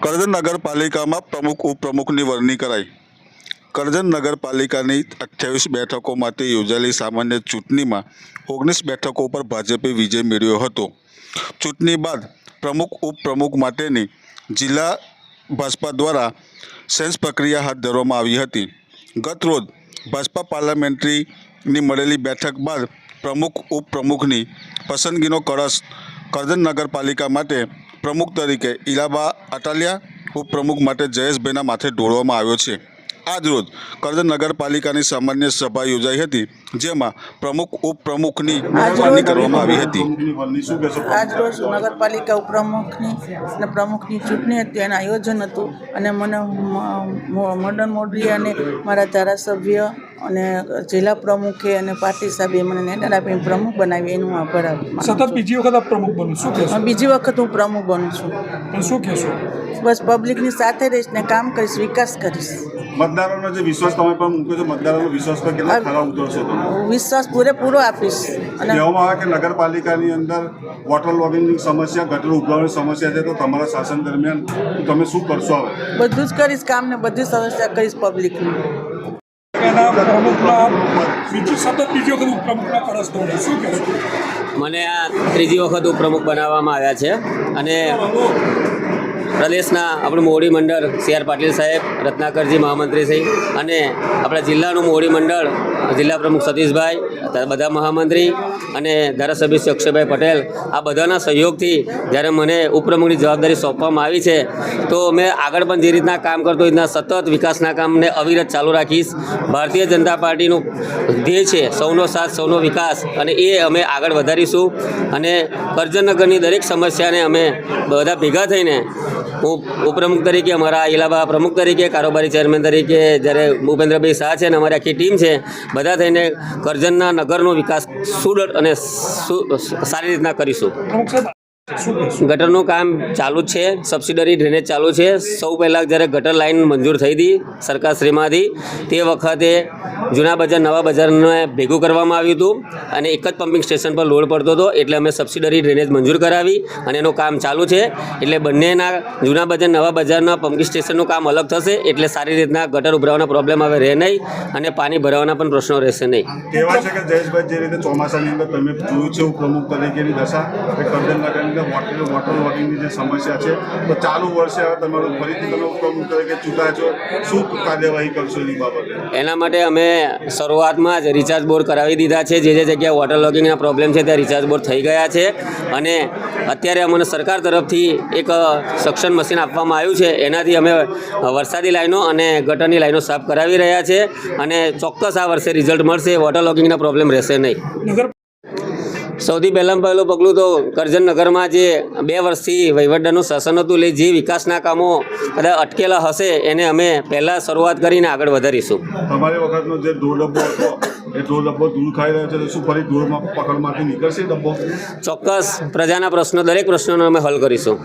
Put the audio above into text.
કરજણ નગરપાલિકામાં પ્રમુખ, ઉપપ્રમુખની વરણી કરાઈ. કરજણ નગરપાલિકાની અઠ્યાવીસ બેઠકો માટે યોજાયેલી સામાન્ય ચૂંટણીમાં ઓગણીસ બેઠકો પર ભાજપે વિજય મેળવ્યો હતો. ચૂંટણી બાદ પ્રમુખ, ઉપપ્રમુખ માટેની જિલ્લા ભાજપા દ્વારા સેન્સ પ્રક્રિયા હાથ ધરવામાં આવી હતી. ગત રોજ ભાજપા પાર્લામેન્ટરીની મળેલી બેઠક બાદ પ્રમુખ, ઉપપ્રમુખની પસંદગીનો કળશ કરજણ નગરપાલિકા માટે પ્રમુખ તરીકે ઇલાબા અટાલિયા ઉપપ્રમુખ માટે જયેશભાઈના માથે ઢોળવામાં આવ્યો છે. આજ રોજ કરજણ નગરપાલિકાની સામાન્ય સભા યોજાઈ હતી જેમાં પ્રમુખ ઉપપ્રમુખની વરણી કરવામાં આવી હતી. આજ રોજ નગરપાલિકા ઉપપ્રમુખની અને પ્રમુખની ચૂંટણી હતી એનું આયોજન હતું. અને મને મદન મોડરી અને મારા ધારાસભ્ય અને જિલ્લા પ્રમુખે અને પાર્ટી સાહેબે મને નેટર આપીને પ્રમુખ બનાવી એનું હું આભાર સતત બીજી વખત આપ પ્રમુખ બનું શું કહેશો? બીજી વખત હું પ્રમુખ બનું છું. શું કહેશો? બસ પબ્લિકની સાથે રહીશ ને કામ કરીશ વિકાસ કરીશ. મતદારોનો જે વિશ્વાસ તમે પણ મૂક્યો છો મતદારોનો વિશ્વાસ પર કેટલા ખરા ઉતરશો વિશ્વાસ પૂરેપૂરો આપીશ. અને કહેવામાં આવે કે નગરપાલિકાની અંદર વોટર લોગિંગની સમસ્યા ગટર ઉભરાવાની સમસ્યા છે તો તમારા શાસન દરમિયાન તમે શું કરશો હવે? બધું જ કરીશ કામ ને બધી સમસ્યા કરીશ પબ્લિકની મને આ ત્રીજી વખત ઉપપ્રમુખ બનાવવામાં આવ્યા છે. અને પ્રદેશના આપણું મોવડી મંડળ સી આર પાટીલ સાહેબ, રત્નાકરજી મહામંત્રી શ્રી અને આપણા જિલ્લાનું મોવડી મંડળ જિલ્લા પ્રમુખ સતીશભાઈ બધા મહામંત્રી અને ધારાસભ્ય શ્રી અક્ષયભાઈ પટેલ આ બધાના સહયોગથી જ્યારે મને ઉપપ્રમુખની જવાબદારી સોંપવામાં આવી છે, તો મેં આગળ પણ જે રીતના કામ કરતો રીતના સતત વિકાસના કામને અવિરત ચાલુ રાખીશ. ભારતીય જનતા પાર્ટીનું ધ્યેય છે સૌનો સાથ, સૌનો વિકાસ અને એ અમે આગળ વધારીશું અને કરજણનગરની દરેક સમસ્યાને અમે બધા ભેગા થઈને ઉપપ્રમુખ તરીકે અમારા ઇલાબા પ્રમુખ તરીકે, કારોબારી ચેરમેન તરીકે, જ્યારે ભૂપેન્દ્રભાઈ શાહ છે અને અમારી આખી ટીમ છે, બધા થઈને કરજણના નગરનો વિકાસ સુદૃઢ અને સારી રીતના કરીશું. ગટરનું કામ ચાલુ છે સબસિડરી ડ્રેનેજ ચાલુ છે. સૌ પહેલાં જ્યારે ગટર લાઇન મંજૂર થઈ હતી સરકારશ્રીમાંથી તે વખતે જૂના બજાર, નવા બજારને ભેગું કરવામાં આવ્યું હતું અને એક જ પમ્પિંગ સ્ટેશન પર લોડ પડતો હતો, એટલે અમે સબસિડરી ડ્રેનેજ મંજૂર કરાવી અને એનું કામ ચાલુ છે. એટલે બંનેના જૂના બજાર, નવા બજારના પમ્પિંગ સ્ટેશનનું કામ અલગ થશે, એટલે સારી રીતના ગટર ઉભરાવાના પ્રોબ્લેમ હવે રહે નહીં અને પાણી ભરાવાના પણ પ્રશ્નો રહેશે નહીં. કહેવાય છે કે જયેશભાઈ, જે રીતે ચોમાસાની અંદર તમે જોયું છે, ઉપપ્રમુખ તરીકેની દશા નગરની અંદર વોટર વોટર જે સમસ્યા છે તો ચાલુ વર્ષે હવે તમારું ફરીથી તમે હુકમ કરે કે ચૂંટાયા છો શું કાર્યવાહી કરશો એની બાબતે? એના માટે અમે શરૂઆતમાં જ રિચાર્જ બોર કરાવી દીધા છે. જે જે જગ્યાએ વોટર લોગિંગના પ્રોબ્લેમ છે ત્યાં રિચાર્જ બોર થઈ ગયા છે. અને અત્યારે અમને સરકાર તરફથી એક સક્ષમ મશીન આપવામાં આવ્યું છે. એનાથી અમે વરસાદી લાઈનો અને ગટરની લાઈનો સાફ કરાવી રહ્યા છે. અને ચોક્કસ આ વર્ષે રિઝલ્ટ મળશે. વોટર લોગિંગના પ્રોબ્લેમ રહેશે નહીં. સૌથી પહેલાં પહેલું પગલું તો કરજણ નગરમાં જે બે વર્ષથી વહીવટદારનું શાસન હતું એટલે જે વિકાસના કામો કદાચ અટકેલા હશે એને અમે પહેલાં શરૂઆત કરીને આગળ વધારીશું. તમારી વખતનો જે ઢોર ડબ્બો હતો એ ઢોર ડબ્બો દૂર ખાઈ રહ્યો છે શું ફરી ઢોરમાં પકડમાંથી નીકળશે ડબ્બો? ચોક્કસ પ્રજાના પ્રશ્નો દરેક પ્રશ્નોનો અમે હલ કરીશું.